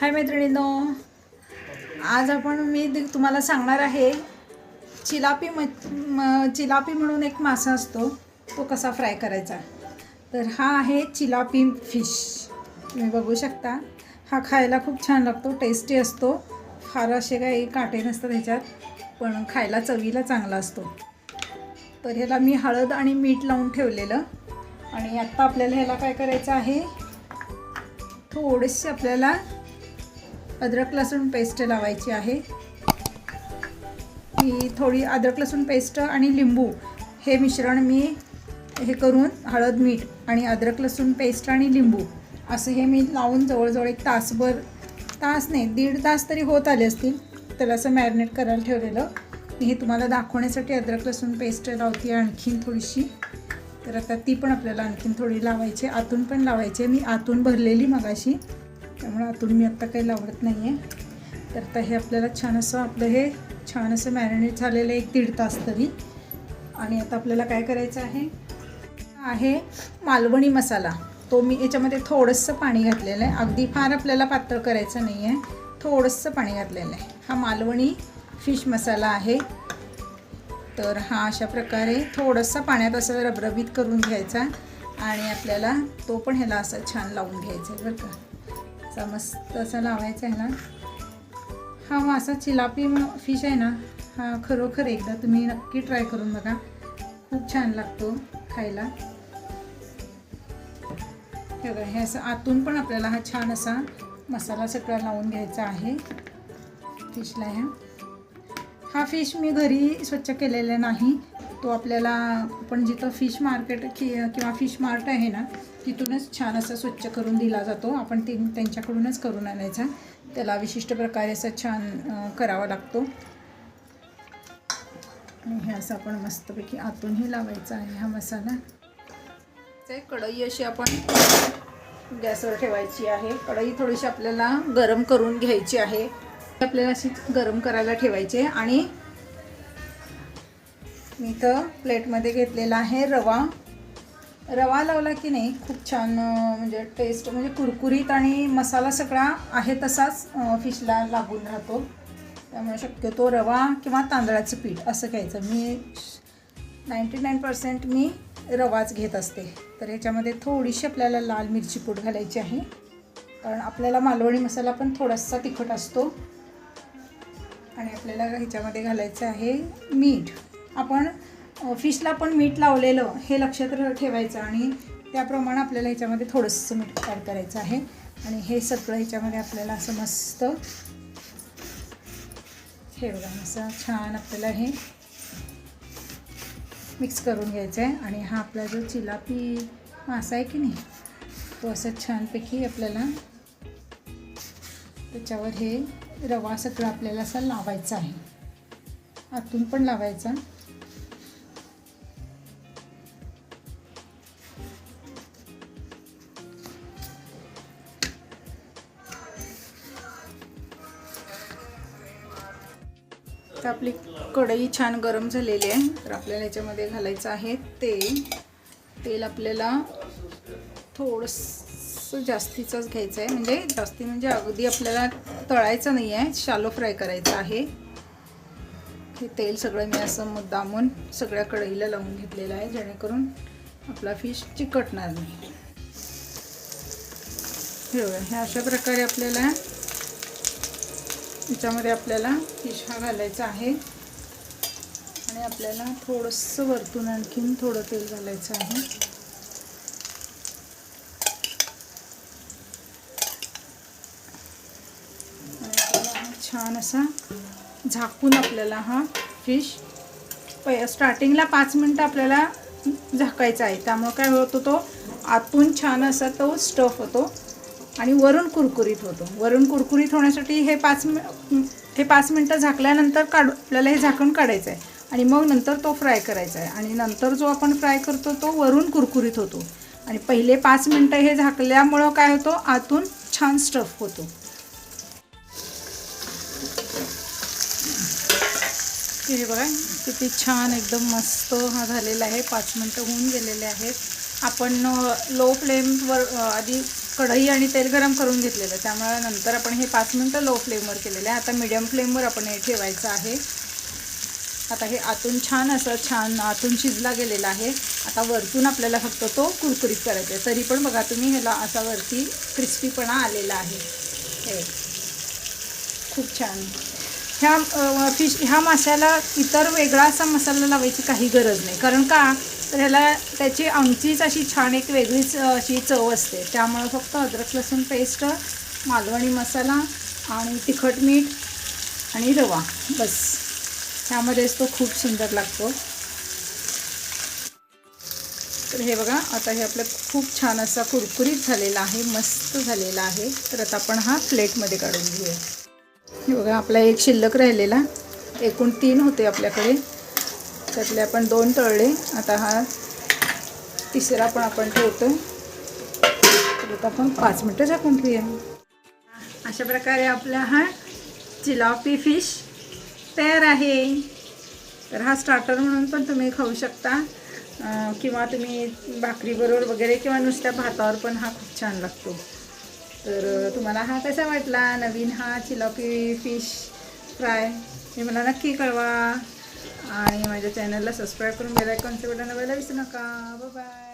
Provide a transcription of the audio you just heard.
हाय मैत्रिणींनो. आज आपण मी दि- तुम्हाला सांगणार आहे चिलापी म म- चिलापी म्हणून एक मासा असतो तो कसा फ्राय करायचा. तर हा आहे चिलापी फिश. तुम्ही बघू शकता हा खायला खूप छान लागतो टेस्टी असतो. फार असे काही काटे नसतात ह्याच्यात पण खायला चवीला चांगला असतो. तर ह्याला मी हळद आणि मीठ लावून ठेवलेलं. आणि आत्ता आपल्याला ह्याला काय करायचं आहे थोडेसे आपल्याला अद्रक लसूण पेस्ट लावायची आहे. ही थोडी अद्रक लसूण पेस्ट आणि लिंबू हे मिश्रण मी हे करून हळद मीठ आणि अद्रक लसूण पेस्ट आणि लिंबू असं हे मी लावून जवळजवळ एक तासभर तास नाही दीड तास तरी होत आले असतील त्याला असं मॅरिनेट करायला ठेवलेलं. मी हे तुम्हाला दाखवण्यासाठी अद्रक लसूण पेस्ट लावते आणखीन थोडीशी. तर आता ती पण आपल्याला आणखीन थोडी लावायची आतून पण लावायची आहे. मी आतून भरलेली मगाशी. त्यामुळे आतून मी आत्ता काही लावत नाही आहे तर आता हे आपल्याला छान असं आपलं हे छान असं मॅरिनेट झालेलं आहे एक दीड तास तरी. आणि आता आपल्याला काय करायचं आहे? आहे मालवणी मसाला. तो मी याच्यामध्ये थोडंसं पाणी घातलेलं आहे. अगदी फार आपल्याला पातळ करायचं नाही आहे थोडंसं पाणी घातलेलं आहे. हा मालवणी फिश मसाला आहे. तर हा अशा प्रकारे थोडंसं पाण्यात असं रबरबीत करून घ्यायचा. आणि आपल्याला तो पण ह्याला असं छान लावून घ्यायचा आहे बरं का. असा मस्त असं लावायचा आहे ना. हा मासा चिलापी फिश आहे ना हा खरोखर एकदा तुम्ही नक्की ट्राय करून बघा. खूप छान लागतो खायला. बघा हे असं आतून पण आपल्याला हा छान असा मसाला सगळा लावून घ्यायचा आहे. फिशला ह्या. हा फिश मी घरी स्वच्छ केलेला नाही. तो आपल्याला आपण जिथं फिश मार्केट किंवा फिश मार्ट आहे ना तिथूनच छान असा स्वच्छ करून दिला जातो. आपण ते त्यांच्याकडूनच करून आणायचा. त्याला विशिष्ट प्रकारे असा छान करावा लागतो. आणि हे असं आपण मस्तपैकी आतूनही लावायचा आहे हा मसाला. ते कढई अशी आपण गॅसवर ठेवायची आहे. कढई थोडीशी आपल्याला गरम करून घ्यायची आहे. आपल्याला अशी गरम करायला ठेवायची आहे. आणि मी इथं प्लेटमध्ये घेतलेला आहे रवा. रवा लावला की नाही खूप छान म्हणजे टेस्ट म्हणजे कुरकुरीत आणि मसाला सगळा आहे तसाच फिशला लागून राहतो. त्यामुळे शक्यतो रवा किंवा तांदळाचं पीठ असं घ्यायचं. मी नाईंटी नाईन पर्सेंट मी रवाच घेत असते. तर ह्याच्यामध्ये थोडीशी आपल्याला लाल मिरची पूड घालायची आहे. कारण आपल्याला मालवणी मसाला पण थोडासा तिखट असतो. आणि आपल्याला ह्याच्यामध्ये घालायचं आहे मीठ. आपण फिशला पण मीठ लावलेलं हे लक्षात ठेवायचं आणि त्याप्रमाणे आपल्याला ह्याच्यामध्ये थोडंसं मीठ ॲड करायचं आहे. आणि हे सगळं ह्याच्यामध्ये आपल्याला असं मस्त हे बघा असं छान आपल्याला हे मिक्स करून घ्यायचं आहे. आणि हा आपला जो चिलापी मासा आहे की नाही तो असं छानपैकी आपल्याला त्याच्यावर हे रवा सगळं आपल्याला असा लावायचा आहे. आतून पण लावायचा. तर आपली कढई छान गरम झालेली आहे. तर आपल्याला याच्यामध्ये घालायचं आहे तेल. तेल आपल्याला थोडंसं जास्तीचंच घ्यायचं आहे. म्हणजे जास्ती म्हणजे अगदी आपल्याला तळायचं नाही आहे. शालो फ्राय करायचं आहे. हे तेल सगळं मी असं मुद्दामून सगळ्या कढईला लावून घेतलेलं आहे. जेणेकरून आपला फिश चिकटणार नाही. हे अशा प्रकारे आपल्याला याच्यामध्ये आपल्याला फिश हा घालायचा आहे. आणि आपल्याला थोडंसं वरतून आणखीन थोडं तेल घालायचं आहे. आणि छान असा झाकून आपल्याला हा फिश प स्टार्टिंगला पाच मिनटं आपल्याला झाकायचा आहे. त्यामुळे काय होतो तो आतून छान असा तो स्टफ होतो. आणि वरून कुरकुरीत होतो. वरून कुरकुरीत होण्यासाठी हे पाच मि हे पाच मिनटं झाकल्यानंतर काढू आपल्याला हे झाकण काढायचं आहे आणि मग नंतर तो फ्राय करायचा आहे आणि नंतर जो आपण फ्राय करतो तो वरून कुरकुरीत होतो. आणि पहिले पाच मिनटं हे झाकल्यामुळं काय होतो? आतून छान स्टफ होतो. हे बघा किती छान एकदम मस्त हा झालेला आहे. पाच मिनटं होऊन गेलेले आहेत. आपण लो फ्लेमवर आधी कढई आणि तेल गरम करून घेतलेलं. आहे त्यामुळे नंतर आपण हे पाच मिनटं लो फ्लेमवर केलेलं आहे. आता मिडियम फ्लेमवर आपण हे ठेवायचं आहे. आता हे आतून छान असं छान आतून शिजला गेलेला आहे. आता वरतून आपल्याला फक्त तो कुरकुरीत करायचा आहे. तरी पण बघा तुम्ही ह्याला असा वरती क्रिस्पीपणा आलेला आहे. हे. खूप छान. ह्या फिश ह्या माशाला इतर वेगळा असा मसाला लावायची काही गरज नाही. कारण का? तर ह्याला त्याची आमचीच अशी छान एक वेगळीच अशी चव असते. त्यामुळं फक्त अद्रक लसूण पेस्ट मालवणी मसाला आणि तिखट मीठ आणि रवा. बस. ह्यामध्येच तो खूप सुंदर लागतो. तर हे बघा आता हे आपलं खूप छान असा कुरकुरीत झालेला आहे मस्त झालेला आहे. तर आता आपण हा प्लेटमध्ये काढून घेऊया. हे बघा आपला एक शिल्लक राहिलेला. एकूण तीन होते आपल्याकडे. त्यातले आपण दोन तळले. आता हा तिसरा पण आपण ठेवतो तर आता आपण पाच मिनटं झाकून ठेवूया. अशा प्रकारे आपला हा चिलापी फिश तयार आहे. तर हा स्टार्टर म्हणून पण तुम्ही खाऊ शकता. किंवा तुम्ही भाकरीबरोबर वगैरे किंवा नुसत्या भातावर पण हा खूप छान लागतो. तर तुम्हाला हा कसा वाटला? नवीन हा चिलापी फिश फ्राय हे मला नक्की कळवा. आणि माझ्या चॅनलला सबस्क्राईब करून बेल बटन दाबायला विसरू नका. बाय